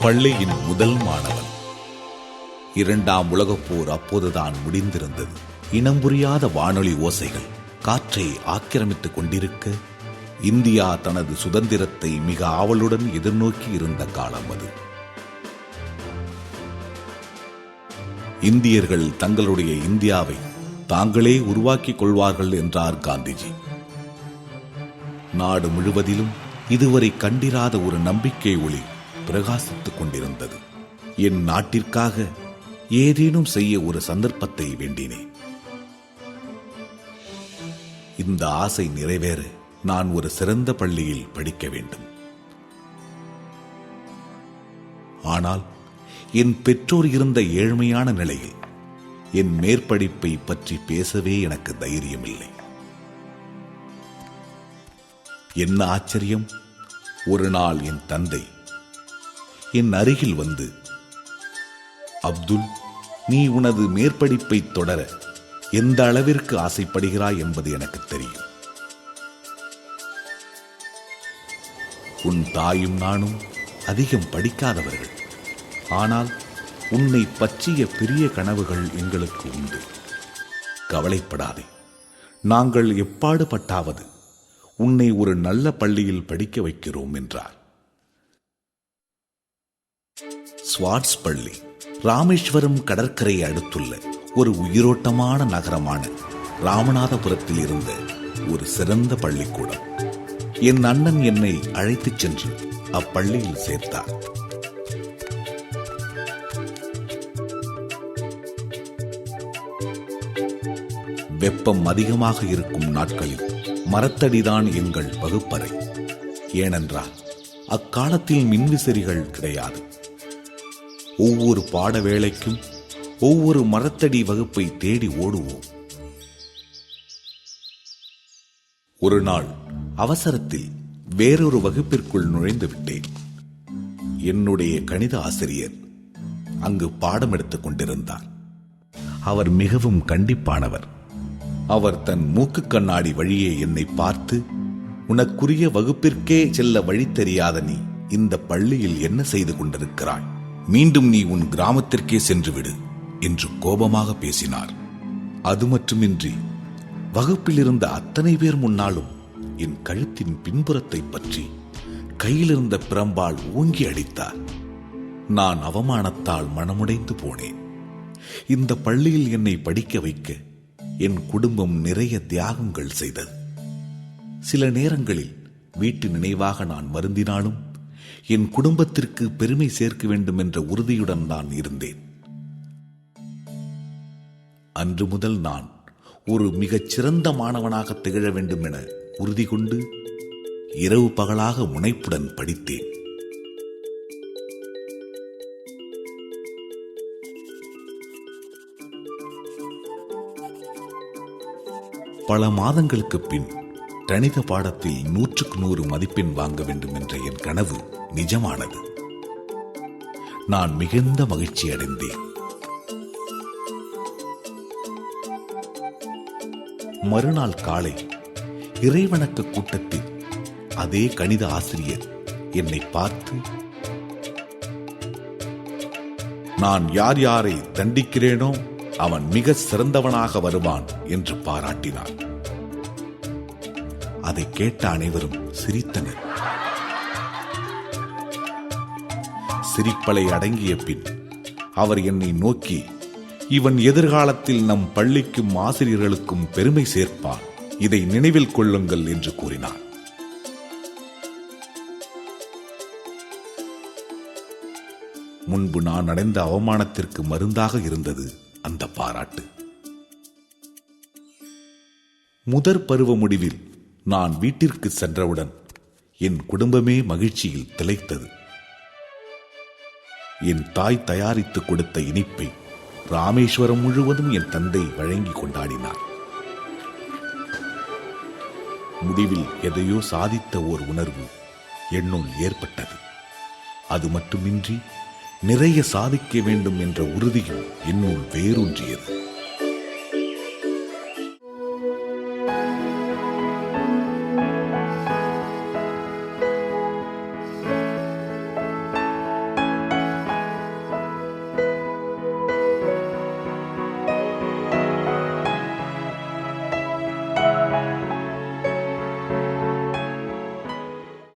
பள்ளியின் முதல் மாணவன். இரண்டாம் உலகப் போர் அப்போதுதான் முடிந்திருந்தது. இனம் புரியாத வானொலி ஓசைகள் காற்றை ஆக்கிரமித்துக் கொண்டிருக்க இந்தியா தனது சுதந்திரத்தை மிக ஆவலுடன் எதிர்நோக்கி இருந்த காலம் அது. இந்தியர்கள் தங்களுடைய இந்தியாவை தாங்களே உருவாக்கிக் கொள்வார்கள் என்றார் காந்திஜி. நாடு முழுவதிலும் இதுவரை கண்டிராத ஒரு நம்பிக்கை ஒளி பிரகாசித்துக் கொண்டிருந்தது. என் நாட்டிற்காக ஏதேனும் செய்ய ஒரு சந்தர்ப்பத்தை வேண்டினேன். இந்த ஆசை நிறைவேற நான் ஒரு சிறந்த பள்ளியில் படிக்க வேண்டும். ஆனால் என் பெற்றோர் இருந்த ஏழ்மையான நிலையில் என் மேற்படிப்பை பற்றி பேசவே எனக்கு தைரியமில்லை. என்ன ஆச்சரியம்? ஒரு நாள் என் தந்தை என் அருகில் வந்து. அப்துல் நீ உனது மேற்படிப்பை தொடர எந்த அளவிற்கு ஆசைப்படுகிறாய் என்பது எனக்கு தெரியும். உன் தாயும் நானும் அதிகம் படிக்காதவர்கள். ஆனால் உன்னை பற்றிய பெரிய கனவுகள் எங்களுக்கு உண்டு. கவலைப்படாதே. நாங்கள் எப்பாடுபட்டாவது உன்னை ஒரு நல்ல பள்ளியில் படிக்க வைக்கிறோம் என்றார். ஸ்வாட்ஸ் பள்ளி ராமேஸ்வரம் கடற்கரை அடுத்துள்ள ஒரு உயிரோட்டமான நகரமான ராமநாதபுரத்தில் இருந்த ஒரு சிறந்த பள்ளிக்கூடம். என் அண்ணன் என்னை அழைத்துச் சென்று அப்பள்ளியில் சேர்த்தார். வெப்பம் அதிகமாக இருக்கும் நாட்களில் மரத்தடிதான் எங்கள் வகுப்பறை. ஏனென்றால் அக்காலத்தில் மின்விசிறிகள் கிடையாது. ஒவ்வொரு பாட வேளைக்கும் ஒவ்வொரு மரத்தடி வகுப்பை தேடி ஓடுவோம். ஒரு நாள் அவசரத்தில் வேறொரு வகுப்பிற்குள் நுழைந்து விட்டேன். என்னுடைய கணித ஆசிரியர் அங்கு பாடம் எடுத்துக் கொண்டிருந்தார் அவர் மிகவும் கண்டிப்பானவர். அவர் தன் மூக்கு கண்ணாடி வழியே என்னை பார்த்து உனக்குரிய வகுப்பிற்கே செல்ல வழி தெரியாத நீ இந்த பள்ளியில் என்ன செய்து கொண்டிருக்கிறாய்? மீண்டும் நீ உன் கிராமத்திற்கே சென்று விடு என்று கோபமாக பேசினார். அது மட்டுமின்றி வகுப்பில் இருந்த அத்தனை பேர் முன்னாலும் என் கழுத்தின் பின்புறத்தை பற்றி கையிலிருந்த பிரம்பால் ஓங்கி அடித்தார். நான் அவமானத்தால் மனமுடைந்து போனேன். இந்த பள்ளியில் என்னை படிக்க வைக்க என் குடும்பம் நிறைய தியாகங்கள் செய்தது. சில நேரங்களில் வீட்டு நினைவாக நான் வருந்தினாலும் என் குடும்பத்திற்கு பெருமை சேர்க்க வேண்டும் என்ற உறுதியுடன் நான் இருந்தேன். அன்று முதல் நான் ஒரு மிகச் சிறந்த மாணவனாக திகழ வேண்டும் என உறுதி கொண்டு இரவு பகலாக முனைப்புடன் படித்தேன். பல மாதங்களுக்கு பின் கணித பாடத்தில் நூற்றுக்கு நூறு மதிப்பெண் வாங்க வேண்டும் என்ற என் கனவு நிஜமானது. நான் மிகுந்த மகிழ்ச்சி அடைந்தேன். மறுநாள் காலை இறைவணக்க கூட்டத்தில் அதே கணித ஆசிரியர் என்னை பார்த்து நான் யார் யாரை தண்டிக்கிறேனோ அவன் மிக சிறந்தவனாக வருவான் என்று பாராட்டினான் அதை கேட்ட அனைவரும் சிரித்தனர். சிரிப்பலை அடங்கிய பின் அவர் என்னை நோக்கி இவன் எதிர்காலத்தில் நம் பள்ளிக்கும் ஆசிரியர்களுக்கும் பெருமை சேர்ப்பான் இதை நினைவில் கொள்ளுங்கள் என்று கூறினார். முன்பு நான் அடைந்த அவமானத்திற்கு மருந்தாக இருந்தது அந்த பாராட்டு. முதற் பருவ முடிவில் நான் வீட்டிற்கு சென்றவுடன் என் குடும்பமே மகிழ்ச்சியில் திளைத்தது. என் தாய் தயாரித்து கொடுத்த இனிப்பை ராமேஸ்வரம் முழுவதும் என் தந்தை வழங்கி கொண்டாடினார். முடிவில் எதையோ சாதித்த ஓர் உணர்வு என்னுள் ஏற்பட்டது. அது மட்டுமின்றி நிறைய சாதிக்க வேண்டும் என்ற உறுதியும் என்னுள் வேரூன்றியது.